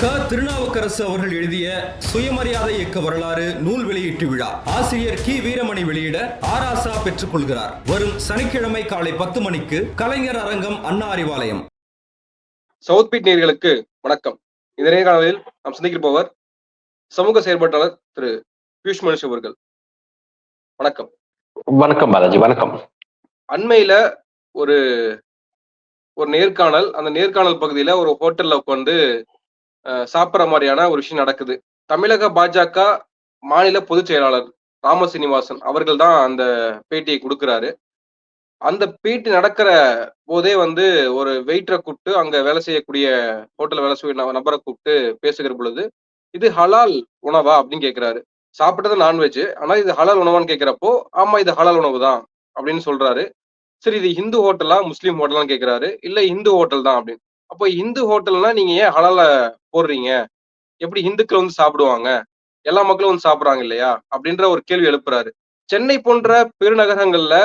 க. திருநாவுக்கரசு அவர்கள் எழுதிய சுயமரியாதை இயக்க வரலாறு நூல் வெளியீட்டு விழா. ஆசிரியர் கி. வீரமணி வெளியிட ஆராசா பெற்றுக் கொள்கிறார். வரும் சனிக்கிழமை காலை பத்து மணிக்கு கலைஞர் அரங்கம் அண்ணா அறிவாலயம். சவுத் பீட் நேயர்களுக்கு வணக்கம். இந்த நேர்காணலில் நாம் சந்திக்கப்போவர் சமூக செயற்பாட்டாளர் திரு. பியூஷ் மனுஷ் அவர்கள். வணக்கம். வணக்கம் பாலாஜி வணக்கம். அண்மையில ஒரு ஒரு நேர்காணல் அந்த நேர்காணல் பகுதியில ஒரு ஹோட்டல்ல உட்காந்து சாப்பிட்ற மாதிரியான ஒரு விஷயம் நடக்குது. தமிழக பாஜக மாநில பொதுச் செயலாளர் ராமசீனிவாசன் அவர்கள் தான் அந்த பேட்டியை கொடுக்குறாரு. அந்த பேட்டி நடக்கிற போதே வந்து ஒரு வெயிட்டரை கூப்பிட்டு அங்க வேலை செய்யக்கூடிய ஹோட்டலில் வேலை செய்ய நபரை கூப்பிட்டு பேசுகிற பொழுது இது ஹலால் உணவா? அப்படின்னு கேக்குறாரு சாப்பிட்டது நான்வெஜ் ஆனா இது ஹலால் உணவான்னு கேட்குறப்போ ஆமா இது ஹலால் உணவு தான். அப்படின்னு சொல்றாரு. சரி இது இந்து ஹோட்டலா முஸ்லீம் ஹோட்டலான்னு கேக்குறாரு இல்ல இந்து ஹோட்டல் தான் அப்படின்னு. அப்போ இந்து ஹோட்டல்னா நீங்க ஏன் ஹலால போடுறீங்க? எப்படி இந்துக்கள் வந்து சாப்பிடுவாங்க? எல்லா மக்களும் வந்து சாப்பிடுறாங்க இல்லையா? அப்படின்ற ஒரு கேள்வி எழுப்புறாரு. சென்னை போன்ற பெருநகரங்கள்ல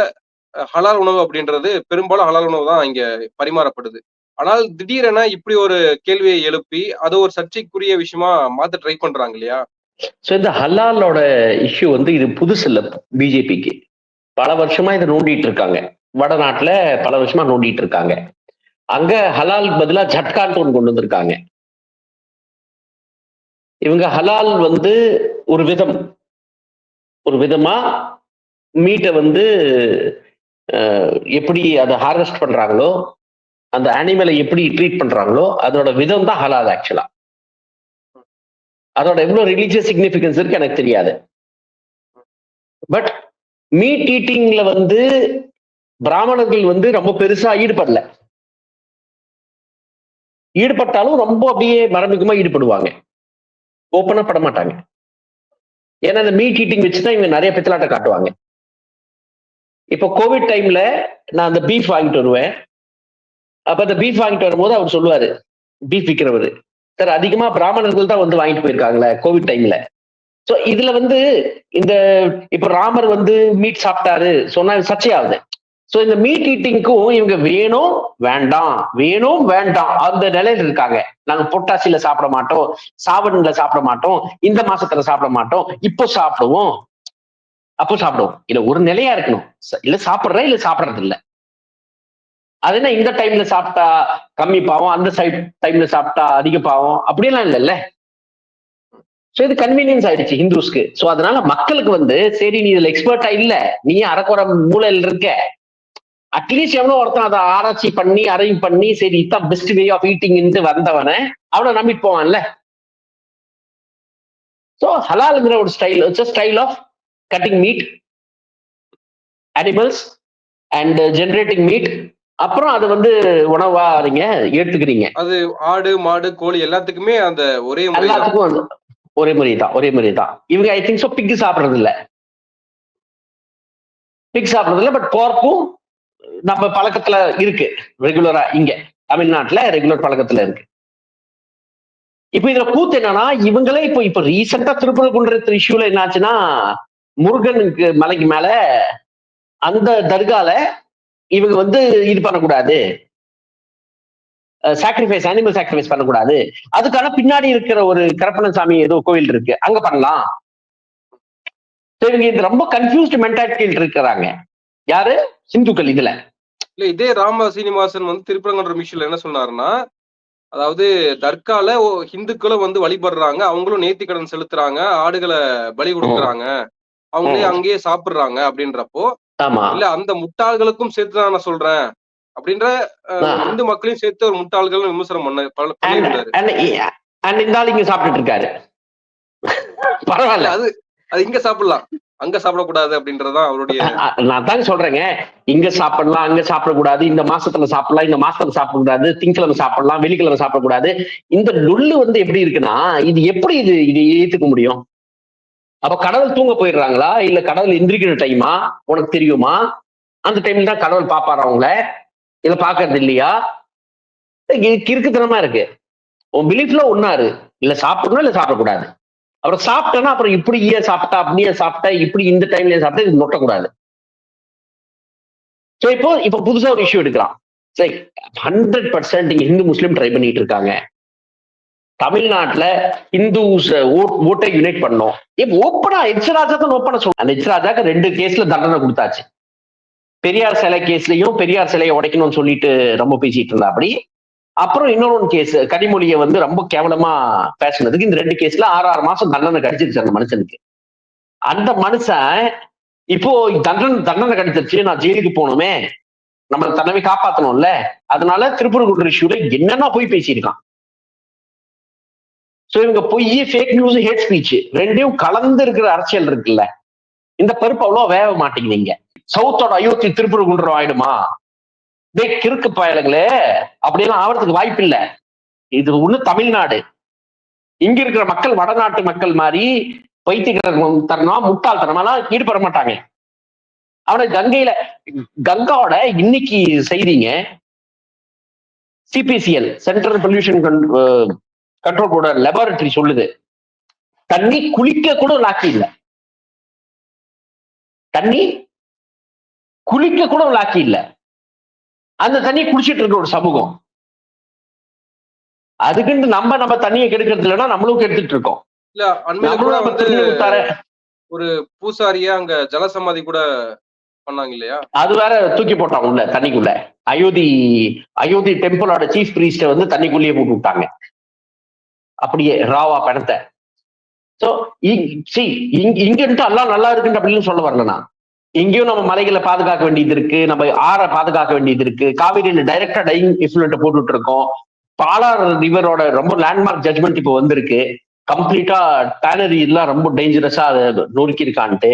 ஹலால் உணவு அப்படின்றது பெரும்பாலும் ஹலால் உணவு தான் இங்க பரிமாறப்படுது. ஆனால் திடீரென இப்படி ஒரு கேள்வியை எழுப்பி அது ஒரு சர்ச்சைக்குரிய விஷயமா மாத்த ட்ரை பண்றாங்க இல்லையா? ஸோ இந்த ஹலாலோட இஷ்யூ வந்து இது புதுசு இல்லை பிஜேபிக்கு பல வருஷமா இதை நோண்டிட்டு இருக்காங்க. வடநாட்டுல பல வருஷமா நோண்டிட்டு இருக்காங்க. அங்க ஹலால் பதிலா ஜட்கான்ட்டு ஒன்று கொண்டு வந்திருக்காங்க. இவங்க ஹலால் வந்து ஒரு விதம். ஒரு விதமா மீட்டை வந்து எப்படி அதை ஹார்வெஸ்ட் பண்றாங்களோ அந்த அனிமலை எப்படி ட்ரீட் பண்றாங்களோ அதோட விதம் தான் ஹலால் ஆக்சுவலா அதோட எவ்வளவு ரிலீஜியஸ் சிக்னிஃபிகன்ஸ் இருக்கு எனக்கு தெரியாது. பட் மீட் ஈட்டிங்ல வந்து பிராமணர்கள் வந்து ரொம்ப பெருசா ஈடுபடல. ஈடுபட்டாலும் ரொம்ப அப்படியே மரபிகமா ஈடுபடுவாங்க. ஓப்பனா பட மாட்டாங்க ஏன்னா இந்த மீட் ஈட்டிங் வச்சுதான் இவங்க நிறைய பித்தலாட்ட காட்டுவாங்க. இப்போ கோவிட் டைம்ல நான் அந்த பீஃப் வாங்கிட்டு வருவேன். அப்ப அந்த பீஃப் வாங்கிட்டு வரும்போது அவர் சொல்லுவாரு பீஃப் விற்கிறவர் சார் அதிகமா பிராமணர்கள் தான் வந்து வாங்கிட்டு போயிருக்காங்களே கோவிட் டைம்ல சோ இதுல வந்து இந்த இப்ப ராமர் வந்து மீட் சாப்பிட்டாரு சொன்னா இது சர்ச்சையாகுது. ஸோ இந்த மீட் ஈட்டிங்க்கும் இவங்க வேணும் வேண்டாம். வேணும் வேண்டாம். அந்த நிலையில இருக்காங்க. நாங்க பொட்டாசியில சாப்பிட மாட்டோம் சாவன்ல சாப்பிட மாட்டோம் இந்த மாசத்துல சாப்பிட மாட்டோம். இப்போ சாப்பிடுவோம். அப்போ சாப்பிடுவோம். இல்ல ஒரு நிலையா இருக்கணும். ச- இல்ல சாப்பிடுறேன் இல்ல சாப்பிடுறது இல்ல. அது என்ன இந்த டைம்ல சாப்பிட்டா கம்மி பாவம் அந்த சைட் டைம்ல சாப்பிட்டா அதிக பாவம்? அப்படியெல்லாம் இல்லைல்ல. ஸோ இது கன்வீனியன்ஸ் ஆயிடுச்சு ஹிந்துஸ்க்கு. ஸோ அதனால மக்களுக்கு வந்து சரி நீ இதுல எக்ஸ்பர்ட்டா இல்ல. நீ அறக்குற மூலையில் இருக்க. அட்லீஸ்ட் எவனோ ஒருத்தன் அதை ஆராய்ச்சி பண்ணி அரேஞ்ச் பண்ணி சரி இதான் பெஸ்ட் வே ஆஃப் ஈட்டிங் வந்தவனை அவனை நம்பிட்டு போவான்ல. சோ ஹலாலுங்கிற ஒரு style it's style of cutting meat animals and generating meat அப்புறம் அது வந்து உணவா நீங்க எடுத்துக்கிறீங்க அது ஆடு மாடு கோழி எல்லாத்துக்குமே அந்த ஒரே. எல்லாத்துக்கும் ஒரே முறை தான் ஒரே முறை தான். இவங்க ஐ திங்க் ஸோ பிக் சாப்பிடுறது இல்ல பிக் சாப்பிடுறது இல்ல பட் போர்க்கும் நம்ம பழக்கத்துல இருக்கு. ரெகுலரா இங்க. தமிழ்நாட்டுல ரெகுலர் பழக்கத்துல இருக்கு. இப்ப இதுல கூத்து என்னன்னா இவங்களே இப்போ இப்ப ரீசெண்டா திருப்பரங்குன்ற இஷ்யூல என்னாச்சுன்னா முருகனுக்கு மலைக்கு மேல அந்த தர்கால இவங்க வந்து இது பண்ணக்கூடாது. சாக்ரிஃபைஸ் அனிமல் சாக்ரிஃபைஸ் பண்ணக்கூடாது. அதுக்கான பின்னாடி இருக்கிற ஒரு கரப்பணசாமி ஏதோ கோயில் இருக்கு. அங்க பண்ணலாம். இவங்க இது ரொம்ப கன்ஃபியூஸ்ட் மென்டாலிட்டியில் இருக்கிறாங்க. யாரு? ஹிந்துக்கள் இதுல. இல்ல இதே ராம சீனிவாசன் வந்து திருப்பரங்குன்ற மிஷின்ல என்ன சொன்னாருன்னா அதாவது தர்கால ஹிந்துக்களும் வந்து வழிபடுறாங்க அவங்களும் நேர்த்திக்கடன் செலுத்துறாங்க ஆடுகளை பலி கொடுக்குறாங்க அவங்களே. அங்கேயே சாப்பிடுறாங்க அப்படின்றப்போ இல்ல அந்த முட்டாள்களுக்கும் சேர்த்து நான் சொல்றேன் அப்படின்ற. இந்து மக்களையும் சேர்த்து ஒரு முட்டாள்கள் விமர்சனம் பண்ண இந்த ஆள் இங்க சாப்பிட்டுட்டு இருக்காரு. பரவாயில்ல. அது அது இங்க சாப்பிடலாம். அங்க சாப்பிடக்கூடாது அப்படின்றதுதான் அவருடைய நான் தாங்க சொல்றேங்க. இங்க சாப்பிடலாம் அங்க சாப்பிடக்கூடாது. இந்த மாசத்துல சாப்பிடலாம் இந்த மாசத்துல சாப்பிடக்கூடாது. திங்கக்கிழமை சாப்பிடலாம் வெள்ளிக்கிழமை சாப்பிடக்கூடாது. இந்த நுள்ளு வந்து எப்படி இருக்குன்னா இது எப்படி இது இது ஏத்துக்க முடியும்? அப்ப கடவுள் தூங்க போயிடுறாங்களா? இல்ல கடவுள் எந்திரிக்கிற டைமா உனக்கு தெரியுமா? அந்த டைம்ல தான் கடவுள் பாப்பாரு அவங்கள இதை பாக்குறது இல்லையா? கிறுக்குத்தனமா இருக்கு. உன் பிலீஃப்ல ஒன்னாரு இல்ல சாப்பிடணும் இல்ல சாப்பிடக்கூடாது. அப்புறம் சாப்பிட்டேன்னா அப்புறம் இப்படி ஏன் சாப்பிட்டா அப்படியே சாப்பிட்டா இப்படி இந்த டைம்ல சாப்பிட்டா இது நொட்டக்கூடாது ஸோ இப்போ இப்போ புதுசா ஒரு இஷ்யூ எடுக்கலாம். சரி ஹண்ட்ரட் பர்சன்ட் இங்க ஹிந்து முஸ்லீம் ட்ரை பண்ணிட்டு இருக்காங்க. தமிழ்நாட்டுல இந்துஸ் ஓட்டை யுனைட் பண்ணோம். இப்போ ஓப்பனா எச் ராஜா தான் ஓப்பனா சொல்லுவோம் அந்த எச் ராஜாக்கு ரெண்டு கேஸ்ல தண்டனை கொடுத்தாச்சு. பெரியார் சிலை கேஸ்லயும் பெரியார் சிலையை உடைக்கணும்னு சொல்லிட்டு ரொம்ப பேசிட்டு இருந்தா அப்படி அப்புறம் இன்னொரு கேஸ் கனிமொழியை வந்து ரொம்ப கேவலமா பேசினதுக்கு இந்த ரெண்டு கேஸ்ல ஆறு ஆறு மாசம் தண்டனை கிடைச்சிருச்சு அந்த மனுஷனுக்கு. அந்த மனுஷன் இப்போ தண்டனை தண்டனை கிடைச்சிருச்சு நான் ஜெயிலுக்கு போகணுமே. நம்ம தன்னை காப்பாத்தணும்ல. அதனால திருப்பூர் இஷ்யூல என்னன்னா போய் பேசியிருக்கான். ஸோ இவங்க பொய் ஃபேக் நியூஸ் ஹேட் ஸ்பீச் ரெண்டையும் கலந்து இருக்கிற அரசியல் இருக்குல்ல. இந்த பருப்பு அவ்வளோ வேக மாட்டேங்குதுங்க சவுத்தோட அயோத்தி திருப்பூர் குன்றம் ஆயிடுமா? டே கிறுக்கு பயலுங்களே அப்படியெல்லாம் ஆவறதுக்கு வாய்ப்பு இல்லை இது ஒண்ணு தமிழ்நாடு. இங்க இருக்கிற மக்கள் வடநாட்டு மக்கள் மாதிரி பைத்தியத்தனம் முட்டாள்தனமெல்லாம் ஈடுபட மாட்டாங்க. அவனை கங்கையில கங்காவோட இன்னைக்கு செய்திங்க. CPCL central pollution control board laboratory சொல்லுது. தண்ணி குளிக்க கூட லாக்கி இல்லை. தண்ணி குளிக்க கூட லாக்கி இல்லை. அந்த தண்ணி குடிச்சிட்டு இருக்க ஒரு சமூகம். அதுக்குன்னு நம்ம நம்ம தண்ணியை கெடுக்கிறது இல்லைன்னா நம்மளும் கெடுத்துட்டு இருக்கோம். இல்ல அண்மையில ஒரு பூசாரியா அங்க ஜலசமாதி கூட பண்ணாங்க இல்லையா? அது வேற தூக்கி போட்டான் உள்ள தண்ணிக்குள்ள. அயோத்தி அயோத்தி டெம்பிளோட சீஃப் பிரீஸ்ட வந்து தண்ணிக்குள்ளேயே போட்டு விட்டாங்க. அப்படியே ராவா பணத்தை. சோ இங்கிட்டு எல்லாம் நல்லா இருக்குன்னு அப்படின்னு சொல்ல வரல நான் இங்கேயும் நம்ம மலைகளை பாதுகாக்க வேண்டியது இருக்கு. நம்ம ஆற பாதுகாக்க வேண்டியது இருக்கு. காவிரியில டைரக்டா டைங் எஃப்ளூண்ட் போட்டுட்டு இருக்கோம். பாலார் ரிவரோட ரொம்ப லேண்ட்மார்க் ஜட்மெண்ட் இப்போ வந்திருக்கு. கம்ப்ளீட்டா டேனரி எல்லாம் ரொம்ப டேஞ்சரஸா அதை நொறுக்கியிருக்கான்ட்டு.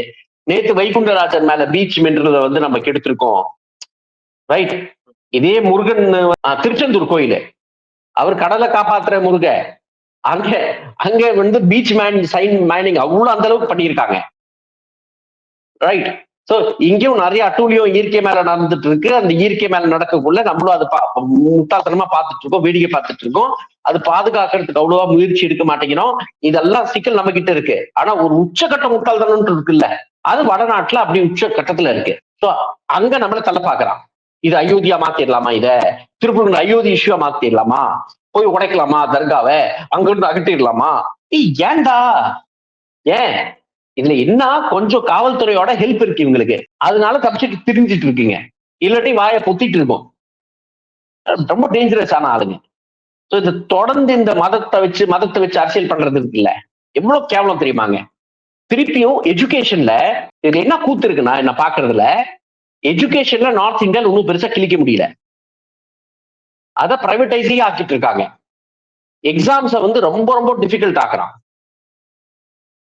நேத்து வைகுண்டராஜன் மேல பீச் மென்றதை வந்து நம்ம கெடுத்திருக்கோம். ரைட் இதே முருகன் திருச்செந்தூர் கோயில். அவர் கடலை காப்பாத்துற முருக. அங்க அங்க வந்து பீச் மேன் சைன் மேனிங் அவ்வளவு அந்த அளவுக்கு பண்ணியிருக்காங்க. ரைட் சோ இங்கேயும் நிறைய அட்டூழியம் இயற்கை மேல நடந்துட்டு இருக்கு அந்த இயற்கை மேல நடக்கக்குள்ள நம்மளும் அது பா- முட்டாள்தனமா பார்த்துட்டு இருக்கோம் வேடிக்கை பார்த்துட்டு இருக்கோம் அது பாதுகாக்கிறதுக்கு அவ்வளவா முயற்சி எடுக்க மாட்டேங்கிறோம். இதெல்லாம் சிக்கல் நம்ம கிட்ட இருக்கு. ஆனா ஒரு உச்சகட்ட முட்டாள்தனம் இருக்குல்ல அது வடநாட்டுல அப்படி உச்ச கட்டத்துல இருக்கு. சோ அங்க நம்மள தள்ள பாக்குறான். இது அயோத்தியா மாத்திடலாமா இத? திருப்பூர் அயோத்தி இஷ்யூவா மாத்திடலாமா போய் உடைக்கலாமா தர்காவை? அங்கிருந்து அகற்றிடலாமா? ஏய் ஏன்டா? ஏன்? இதுல என்ன கொஞ்சம் காவல்துறையோட ஹெல்ப் இருக்கு இவங்களுக்கு? அதனால தப்பிச்சுட்டு திரிஞ்சிட்டு இருக்கீங்க. இல்லாட்டி வாயை பொத்திட்டு இருக்கோம். ரொம்ப டேஞ்சரஸ் ஆன ஆளுங்க. ஸோ இது தொடர்ந்து இந்த மதத்தை வச்சு மதத்தை வச்சு அரசியல் பண்றது இருக்குல்ல? எவ்வளவு கேவலம் தெரியுமாங்க திருப்பியும் எஜுகேஷன்ல இதுல என்ன கூத்து இருக்குன்னா என்ன பாக்குறதுல எஜுகேஷன்ல நார்த் இந்தியால ஒன்றும் பெருசா கிழிக்க முடியல. அதை பிரைவேட்டைஸே ஆக்கிட்டு இருக்காங்க. எக்ஸாம்ஸை வந்து ரொம்ப ரொம்ப டிஃபிகல்ட் ஆக்குறான்.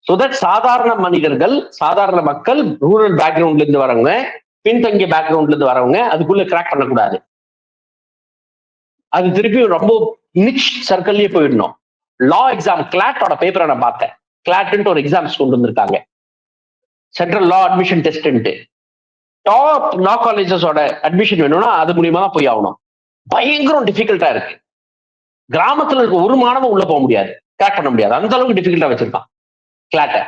ஸோ தட் சாதாரண மனிதர்கள் சாதாரண மக்கள் ரூரல் பேக்ரவுண்ட்ல இருந்து வரவங்க பின்தங்கிய பேக்ரவுண்ட்ல இருந்து வரவங்க அதுக்குள்ள கிராக் பண்ணக்கூடாது. அது திருப்பி ரொம்ப நிச் சர்க்கிள்லயே போயிடணும். லா எக்ஸாம் கிளாட்டோட பேப்பரை நான் பார்த்தேன். கிளாட்டுன்ட்டு ஒரு எக்ஸாம்ஸ் கொண்டு வந்திருக்காங்க. சென்ட்ரல் லா அட்மிஷன் டெஸ்ட்ன்ட்டு டாப் லா காலேஜஸோட அட்மிஷன் வேணும்னா அது மூலியமா தான் போய் ஆகணும். பயங்கரம் டிஃபிகல்ட்டா இருக்கு. கிராமத்துல இருக்க ஒரு மாணவன் உள்ள போக முடியாது. கிராக் பண்ண முடியாது. அந்த அளவுக்கு டிஃபிகல்ட்டா வச்சிருக்கான். கிளாட்டை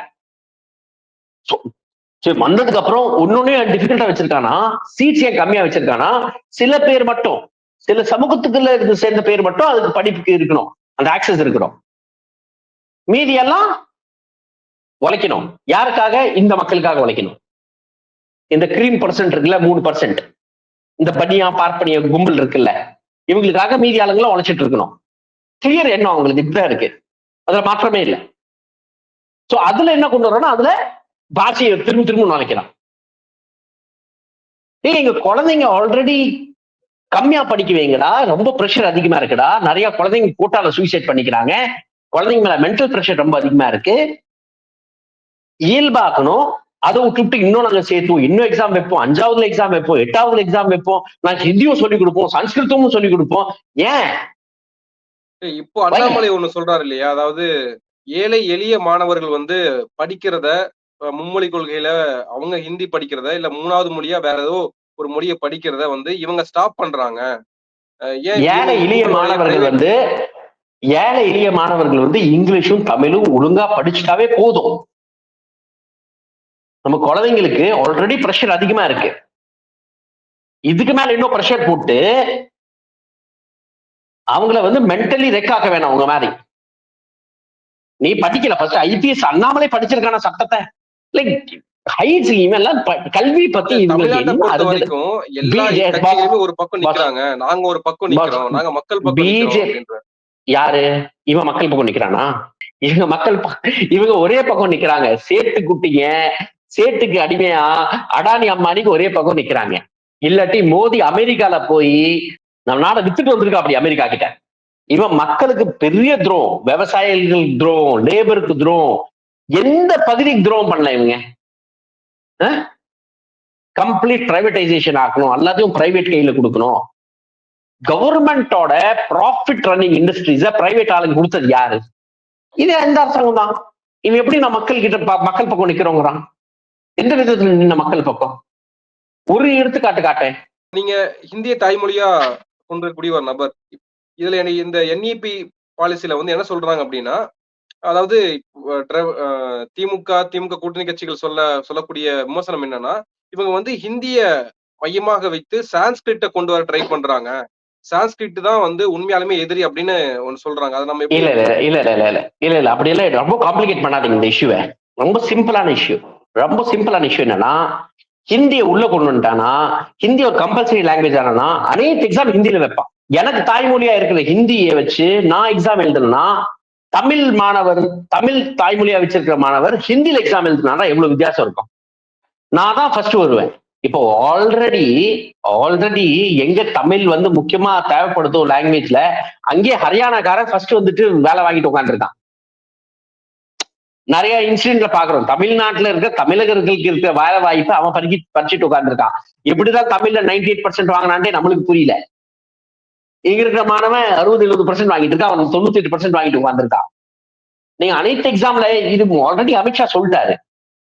சரி வந்ததுக்கு அப்புறம் ஒன்னொன்னே டிஃபிகல்ட்டா வச்சிருக்கானா? சீட்ஸ் ஏன் கம்மியா வச்சிருக்கானா? சில பேர் மட்டும் சில சமூகத்துக்குள்ள இருந்து சேர்ந்த பேர் மட்டும் அதுக்கு படிப்புக்கு இருக்கணும் அந்த ஆக்சஸ் இருக்கணும். மீதி எல்லாம் உழைக்கணும். யாருக்காக? இந்த மக்களுக்காக உழைக்கணும். இந்த கிரீம் பர்சன்ட் இருக்குல்ல மூணு பர்சன்ட் இந்த பனியா பார்ப்பனிய கும்பல் இருக்குல்ல. இவங்களுக்காக மீதி ஆளுங்களும் உழைச்சிட்டு இருக்கணும். கிளியர் என்ன அவங்களுக்கு? இப்படிதான் இருக்கு. அதுல மாற்றமே இல்லை. சோ அதுல என்ன கொண்டு வரோம்னா அதுல பாஷையை திரும்ப திரும்ப நுழைக்கலாம் ஏய் எங்க குழந்தைங்க ஆல்ரெடி கம்மியா படிக்க வைங்கடா ரொம்ப ப்ரெஷர் அதிகமா இருக்குடா. நிறைய குழந்தைங்க கூட்டால சூசைட் பண்ணிக்கிறாங்க. குழந்தைங்க மேல மென்டல் ப்ரெஷர் ரொம்ப அதிகமா இருக்கு. இயல்பாக்கணும். அதை விட்டுவிட்டு இன்னும் நாங்க சேர்த்துவோம். இன்னும் எக்ஸாம் வைப்போம். அஞ்சாவதுல எக்ஸாம் வைப்போம். எட்டாவதுல எக்ஸாம் வைப்போம். நான் ஹிந்தியும் சொல்லிக் கொடுப்போம். சன்ஸ்கிருதமும் சொல்லிக் கொடுப்போம். ஏன்? இப்போ அண்ணாமலை ஒண்ணு சொல்றாரு இல்லையா? அதாவது ஏழை எளிய மாணவர்கள் வந்து படிக்கிறத மும்மொழி கொள்கையில அவங்க ஹிந்தி படிக்கிறத இல்ல மூணாவது மொழியா வேற ஏதோ ஒரு மொழியை படிக்கிறத வந்து இவங்க ஸ்டாப் பண்றாங்க. ஏழை எளிய மாணவர்கள் வந்து ஏழை எளிய மாணவர்கள் வந்து இங்கிலீஷும் தமிழும் ஒழுங்கா படிச்சுட்டாவே போதும். நம்ம குழந்தைங்களுக்கு ஆல்ரெடி ப்ரெஷர் அதிகமா இருக்கு. இதுக்கு மேல இன்னும் ப்ரெஷர் போட்டு அவங்கள வந்து மென்டலி ரெக்காக்க வேணாம் உங்க மாதிரி. நீ படிக்கல ஃபர்ஸ்ட் ஐபிஎஸ் அண்ணாமலை படிச்சிருக்கான சட்டத்தை? லைக் ஹைட்ஸ் இவெல்லாம் கல்வி பத்தி ஒரு பக்கம். நிக்கிறாங்க. நாங்க ஒரு பக்கம் நிக்கிறோம். நாங்க மக்கள் பக்கம் யாரு? இவன் மக்கள் பக்கம் நிக்கிறானா? இவங்க மக்கள் இவங்க ஒரே பக்கம் நிக்கிறாங்க. சேட்டு குட்டிங்க சேட்டுக்கு அடிமையா? அடானி அம்மானிக்கு ஒரே பக்கம் நிக்கிறாங்க. இல்லாட்டி மோடி அமெரிக்கால போய் நம்ம நாடை வித்துட்டு வந்திருக்கா அப்படி அமெரிக்கா கிட்ட? இவன் மக்களுக்கு பெரிய துரோகம் விவசாயிகள் துரோகம் லேபருக்கு துரோகம் எந்த பகுதிக்கு துரோகம் பண்ணல இவங்க? கம்ப்ளீட் பிரைவேடைசேஷன் ஆக்கணும் எல்லாத்தையும் பிரைவேட் கையில கொடுக்கணும். கவர்மெண்டோட ப்ராஃபிட் ரன்னிங் இண்டஸ்ட்ரீஸ பிரைவேட் ஆளுங்க கொடுத்தது யாரு? இது எந்த அரசாங்கம் தான். இவன் எப்படி நான் மக்கள் கிட்ட ப- மக்கள் பக்கம் நிக்கிறோங்கிறான். எந்த விதத்துல நின்ன மக்கள் பக்கம்? ஒரு எடுத்துக்காட்டு காட்டேன் நீங்க ஹிந்திய தாய்மொழியா கொண்டிருக்கக்கூடிய ஒரு நபர் இதுல இந்த என்இபி பாலிசியில வந்து என்ன சொல்றாங்க அப்படின்னா அதாவது திமுக திமுக கூட்டணி கட்சிகள் சொல்ல சொல்லக்கூடிய விமர்சனம் என்னன்னா இவங்க வந்து ஹிந்திய மையமாக வைத்து சான்ஸ்கிரிட்ட கொண்டு வர ட்ரை பண்றாங்க. சான்ஸ்கிரிட் தான் வந்து உண்மையாலுமே எதிரி அப்படின்னு ஒன்னு சொல்றாங்க. அது நம்ம இல்ல இல்ல இல்ல இல்ல இல்ல இல்ல இல்ல அப்படி இல்லை ரொம்ப காம்ப்ளிகேட் பண்ணாதீங்க இந்த இஷ்யூவை ரொம்ப சிம்பிளான இஷ்யூ ரொம்ப சிம்பிளான இஷ்யூ என்னன்னா ஹிந்தியை உள்ள கொண்டு வந்துட்டானா ஹிந்தி ஒரு கம்பல்சரி லாங்குவேஜ் ஆனா அனைத்து எக்ஸாம் ஹிந்தியில வைப்பான். எனக்கு தாய்மொழியா இருக்கிற ஹிந்தியை வச்சு நான் எக்ஸாம் எழுதணும்னா தமிழ் மாணவர் தமிழ் தாய்மொழியா வச்சிருக்கிற மாணவர் ஹிந்தியில எக்ஸாம் எழுதுனா எவ்வளவு வித்தியாசம் இருக்கும். நான் தான் ஃபர்ஸ்ட் வருவேன். இப்போ ஆல்ரெடி ஆல்ரெடி எங்க தமிழ் வந்து முக்கியமா தேவைப்படுதோ லாங்குவேஜ்ல அங்கேயே ஹரியானாக்காரன் ஃபர்ஸ்ட் வந்துட்டு வேலை வாங்கிட்டு உட்காந்துருக்கான் நிறைய இன்சிடென்ட்ல பாக்குறோம் தமிழ்நாட்டுல இருக்க தமிழகர்களுக்கு இருக்க வேலை வாய்ப்பு அவன் பறிக்கி பறிச்சுட்டு உட்காந்துருக்கான் எப்படிதான் தமிழ்ல 98% எயிட் பர்சன்ட் வாங்கினான்ட்டே நம்மளுக்கு புரியல. இங்க இருக்கிற மாணவன் அறுபது எழுபது பர்சன்ட் வாங்கிட்டு இருக்கான் அவன் தொண்ணூத்தி எட்டு பர்சன்ட் வாங்கிட்டு உட்காந்துருக்கான் நீங்க அனைத்து எக்ஸாம்ல இது ஆல்ரெடி அமித்ஷா சொல்லிட்டாரு.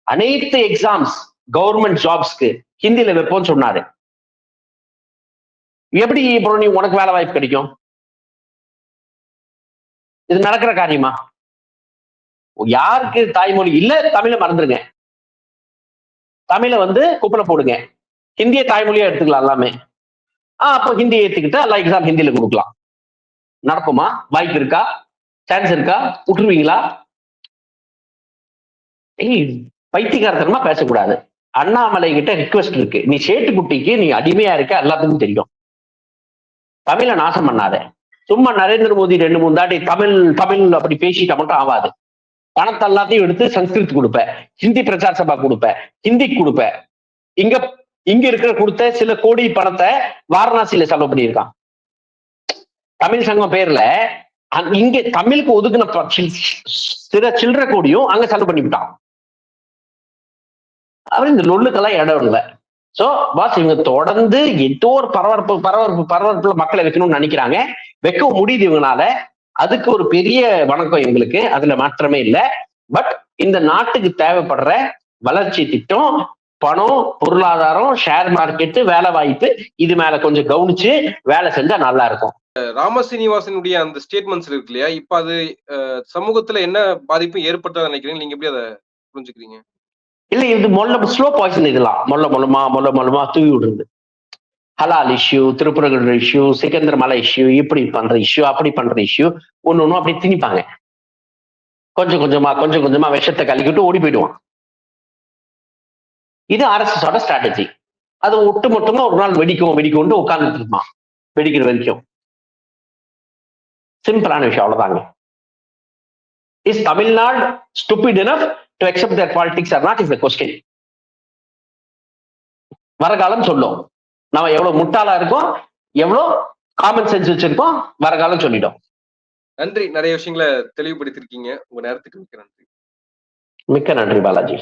அனைத்து எக்ஸாம்ஸ் கவர்மெண்ட் ஜாப்ஸ்க்கு ஹிந்தியில வைப்போம்னு சொன்னாரு. எப்படி இப்போ நீ உனக்கு வேலை வாய்ப்பு கிடைக்கும்? இது நடக்கிற காரியமா? யாருக்கு தாய்மொழி? இல்ல தமிழை மறந்துருங்க. தமிழை வந்து குப்பனை போடுங்க. ஹிந்தியை தாய்மொழியா எடுத்துக்கலாம் எல்லாமே. அப்போ ஹிந்தி ஏத்துக்கிட்டு எல்லாம் எக்ஸாம் ஹிந்தியில கொடுக்கலாம். நடக்குமா? வாய்ப்பு இருக்கா? சான்ஸ் இருக்கா? விட்டுருவீங்களா? ஏய் பைத்தியகாரத்தனமா பேசக்கூடாது. அண்ணாமலை கிட்ட ரிக்வெஸ்ட் இருக்கு. நீ சேட்டுக்குட்டிக்கு நீ அடிமையா இருக்க எல்லாத்துக்கும் தெரியும். தமிழை நாசம் பண்ணாத. சும்மா நரேந்திர மோடி ரெண்டு மூணு தாட்டி தமிழ் தமிழ் அப்படி பேசிட்டா மட்டும் ஆகாது பணத்தை எல்லாத்தையும் எடுத்து சன்ஸ்கிருத் கொடுப்ப. ஹிந்தி பிரச்சார சபா கொடுப்ப. ஹிந்தி கொடுப்ப. இங்க இங்க இருக்கிற கொடுத்த சில கோடி பணத்தை வாரணாசியில செலவு பண்ணியிருக்கான். தமிழ் சங்கம் பேர்ல இங்க தமிழுக்கு ஒதுக்குன சில சில்லற கோடியும் அங்க செலவு பண்ணிவிட்டான். அவர் இந்த லொல்லுக்கெல்லாம் இடம் இல்லை. சோ பாஸ் இவங்க தொடர்ந்து ஏதோ ஒரு பரபரப்பு பரபரப்பு பரபரப்புல மக்களை வைக்கணும்னு நினைக்கிறாங்க. வைக்க முடியுது இவங்கனால அதுக்கு ஒரு பெரிய வணக்கம் எங்களுக்கு அதுல மாற்றமே இல்லை. பட் இந்த நாட்டுக்கு தேவைப்படுற வளர்ச்சி திட்டம் பணம் பொருளாதாரம் ஷேர் மார்க்கெட் வேலை வாய்ப்பு இது மேல கொஞ்சம் கவனிச்சு வேலை செஞ்சா நல்லா இருக்கும். ராமசீனிவாசனுடைய அந்த ஸ்டேட்மெண்ட்ஸ் இருக்கு இல்லையா? இப்ப அது சமூகத்துல என்ன பாதிப்பு ஏற்பட்டதா நினைக்கிறீங்க? நீங்க எப்படி அதை புரிஞ்சுக்கிறீங்க? இல்ல இது மொல்ல ஸ்லோ பாய்சன் இதெல்லாம். மொல்ல மொல்லமா மொல்ல மொல்லமா தூவி விடுறது. ஹலால் இஷ்யூ திருப்புரகுன்ற இஷ்யூ சிக்கந்தர் மலை இஷ்யூ இப்படி பண்ற இஷ்யூ அப்படி பண்ற இஷ்யூ ஒண்ணு ஒண்ணும் அப்படி திணிப்பாங்க. கொஞ்சம் கொஞ்சமா கொஞ்சம் கொஞ்சமா விஷத்தை கலக்கிட்டு ஓடி போயிடுவான். இது ஆர்எஸ்எஸோட ஸ்ட்ராட்டஜி அது ஒட்டு மொத்தமா ஒரு நாள் வெடிக்கும் வெடிக்கும்னு உட்கார்ந்துட்டு இருப்பான் வெடிக்கிற வரைக்கும். சிம்பிளான விஷயம் அவ்வளவுதாங்க. Is Tamil Nadu stupid enough to accept their politics or not is the question. வரகாலம் சொல்லும். நம்ம எவ்வளவு முட்டாளா இருக்கோம் எவ்வளவு காமன் சென்ஸ் வச்சிருக்கோம் வரகாலம் சொல்லிடும் நன்றி. நிறைய விஷயங்களை தெளிவுபடுத்திருக்கீங்க உங்க நேரத்துக்கு மிக்க நன்றி. மிக்க நன்றி பாலாஜி.